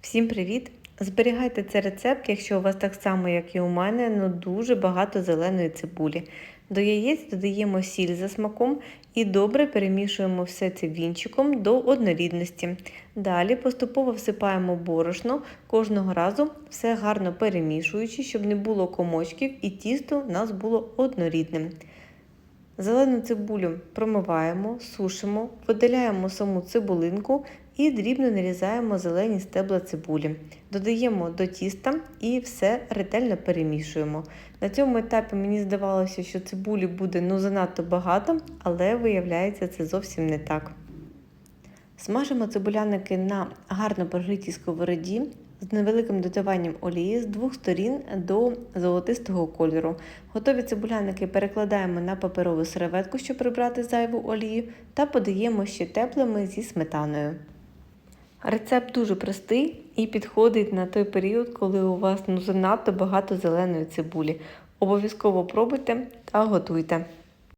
Всім привіт! Зберігайте цей рецепт, якщо у вас так само, як і у мене, ну дуже багато зеленої цибулі. До яєць додаємо сіль за смаком і добре перемішуємо все це вінчиком до однорідності. Далі поступово всипаємо борошно, кожного разу все гарно перемішуючи, щоб не було комочків і тісто у нас було однорідним. Зелену цибулю промиваємо, сушимо, видаляємо саму цибулинку і дрібно нарізаємо зелені стебла цибулі. Додаємо до тіста і все ретельно перемішуємо. На цьому етапі мені здавалося, що цибулі буде ну занадто багато, але виявляється це зовсім не так. Смажимо цибуляники на гарно прогрітій сковороді з невеликим додаванням олії з двох сторін до золотистого кольору. Готові цибуляники перекладаємо на паперову серветку, щоб прибрати зайву олію, та подаємо ще теплими зі сметаною. Рецепт дуже простий і підходить на той період, коли у вас ну занадто багато зеленої цибулі. Обов'язково пробуйте та готуйте.